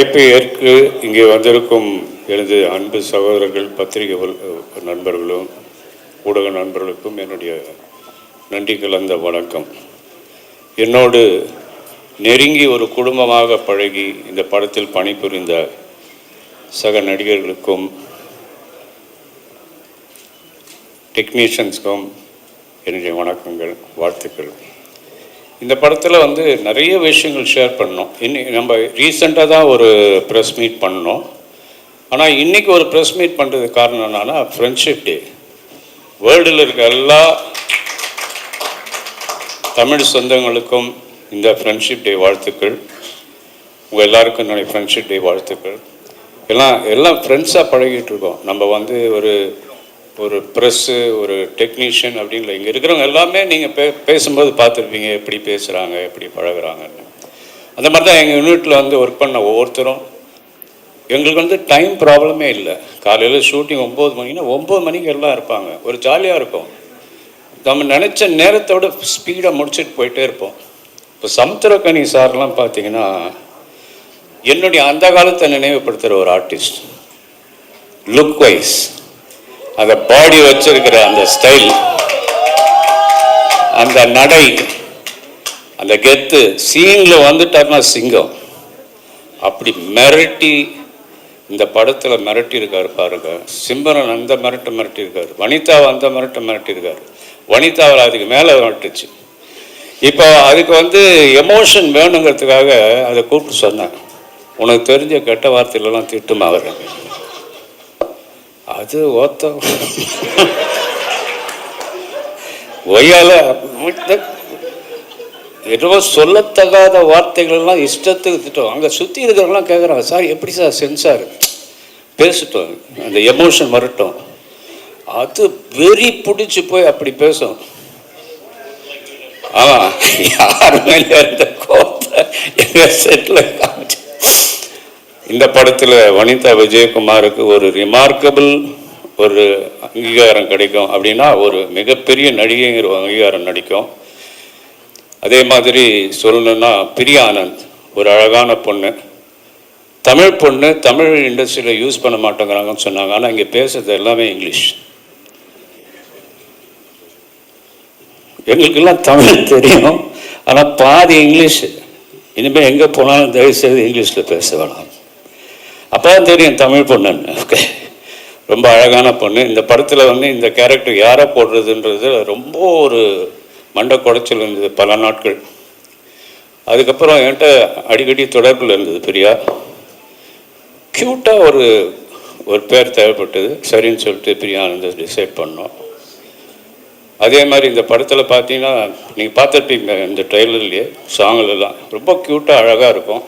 அழைப்பை ஏற்று இங்கே வந்திருக்கும் எனது அன்பு சகோதரர்கள் பத்திரிகை நண்பர்களும் ஊடக நண்பர்களுக்கும் என்னுடைய நன்றி கலந்த வணக்கம். என்னோடு நெருங்கி ஒரு குடும்பமாக பழகி இந்த படத்தில் பணிபுரிந்த சக நடிகர்களுக்கும் டெக்னீஷியன்ஸ்க்கும் என்னுடைய வணக்கங்கள் வாழ்த்துக்கள். இந்த படத்தில் வந்து நிறைய விஷயங்கள் ஷேர் பண்ணோம். இன்னைக்கு நம்ம ரீசெண்டாக தான் ஒரு ப்ரெஸ் மீட் பண்ணோம். ஆனால் இன்றைக்கி ஒரு ப்ரெஸ் மீட் பண்ணுறதுக்கு காரணம் என்னன்னா ஃப்ரெண்ட்ஷிப் டே வேர்ல்டில் இருக்க எல்லா தமிழ் சொந்தங்களுக்கும் இந்த ஃப்ரெண்ட்ஷிப் டே வாழ்த்துக்கள். உங்கள் எல்லாருக்கும் என்னுடைய ஃப்ரெண்ட்ஷிப் டே வாழ்த்துக்கள். எல்லாம் எல்லாம் ஃப்ரெண்ட்ஸாக பழகிட்டு இருக்கோம். நம்ம வந்து ஒரு ஒரு ப்ரெஸ்ஸு ஒரு டெக்னீஷியன் அப்படிங்கிற இங்கே இருக்கிறவங்க எல்லாமே நீங்கள் பே பேசும்போது பார்த்துருப்பீங்க எப்படி பேசுகிறாங்க எப்படி பழகுறாங்கன்னு. அந்த மாதிரி தான் எங்கள் யூனிட்டில் வந்து ஒர்க் பண்ண ஒவ்வொருத்தரும். எங்களுக்கு வந்து டைம் ப்ராப்ளமே இல்லை. காலையில் ஷூட்டிங் ஒம்பது மணினா ஒம்பது மணிக்கு எல்லாம் இருப்பாங்க. ஒரு ஜாலியாக இருக்கும் நம்ம நினச்ச நேரத்தோட ஸ்பீடாக முடிச்சுட்டு போயிட்டே இருப்போம். இப்போ சமுத்திரக்கனி சார்லாம் பார்த்தீங்கன்னா என்னுடைய அந்த காலத்தை நினைவுபடுத்துகிற ஒரு ஆர்டிஸ்ட் லுக் வைஸ் அந்த பாடி வச்சிருக்கிற அந்த ஸ்டைல் அந்த நடை அந்த கெத்து சீனில் வந்துட்டார்னா சிங்கம். அப்படி மிரட்டி இந்த படத்தில் மிரட்டியிருக்காரு பாருங்க. சிம்பரன் அந்த மிரட்ட மிரட்டி இருக்காரு வனிதாவை அந்த மிரட்ட மிரட்டி இருக்காரு வனிதாவில் அதுக்கு மேலே மிரட்டுச்சு இப்போ அதுக்கு வந்து எமோஷன் வேணுங்கிறதுக்காக அதை கூப்பிட்டு சொன்னேன். உனக்கு தெரிஞ்ச கெட்ட வார்த்தையிலலாம் திட்டுமா அவர்? அது ஓத்தம் ஒய்யால ஏதோ சொல்லத்தகாத வார்த்தைகள் எல்லாம் இஷ்டத்துக்கு திட்டம். அங்கே சுற்றி இருக்கிறவங்களாம் கேட்குறாங்க சார் எப்படி சார் சென்சார்? பேசிட்டோம். அந்த எமோஷன் வரட்டும். அது வெறி பிடிச்சி போய் அப்படி பேசும். ஆமாம் யார் மேலே இருந்த கோபத்தை எங்கள் செட்டில் காமிச்சு. இந்த படத்தில் வனிதா விஜயகுமாருக்கு ஒரு ரிமார்க்கபிள் ஒரு அங்கீகாரம் கிடைக்கும் அப்படின்னா ஒரு மிகப்பெரிய நடிகைங்கிற ஒரு அங்கீகாரம் நடிக்கும். அதே மாதிரி சொல்லணும்னா பிரியா ஆனந்த் ஒரு அழகான பொண்ணு. தமிழ் பொண்ணு தமிழ் இண்டஸ்ட்ரியில் யூஸ் பண்ண மாட்டேங்கிறாங்கன்னு சொன்னாங்க. ஆனால் இங்கே பேசுறது எல்லாமே இங்கிலீஷ். எங்களுக்கெல்லாம் தமிழ் தெரியும். ஆனால் பாதி இங்கிலீஷ். இனிமேல் எங்கே போனாலும் தயவுசெய்து இங்கிலீஷில் பேச வேணாம். அப்போ தான் தெரியும் தமிழ் பொண்ணுன்னு. ஓகே. ரொம்ப அழகான பொண்ணு. இந்த படத்தில் வந்து இந்த கேரக்டர் யாரை போடுறதுன்றது ரொம்ப ஒரு மண்டை குடைச்சல் இருந்தது பல நாட்கள். அதுக்கப்புறம் என்கிட்ட அடிக்கடி தொடர்பில் இருந்தது பிரியா. க்யூட்டாக ஒரு ஒரு பேர் தேவைப்பட்டது. சரின்னு சொல்லிட்டு பிரியா வந்து டிசைட் பண்ணோம். அதே மாதிரி இந்த படத்தில் பார்த்தீங்கன்னா நீங்கள் பார்த்துருப்பீங்க இந்த ட்ரெய்லர்லேயே சாங்லலாம் ரொம்ப க்யூட்டாக அழகாக இருக்கும்.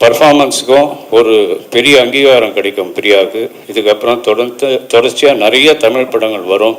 பர்ஃபார்மன்ஸுக்கும் ஒரு பெரிய அங்கீகாரம் கிடைக்கும் பிரியாவுக்கு. இதுக்கப்புறம் தொடர்ந்து தொடர்ச்சியாக நிறைய தமிழ் படங்கள் வரும்.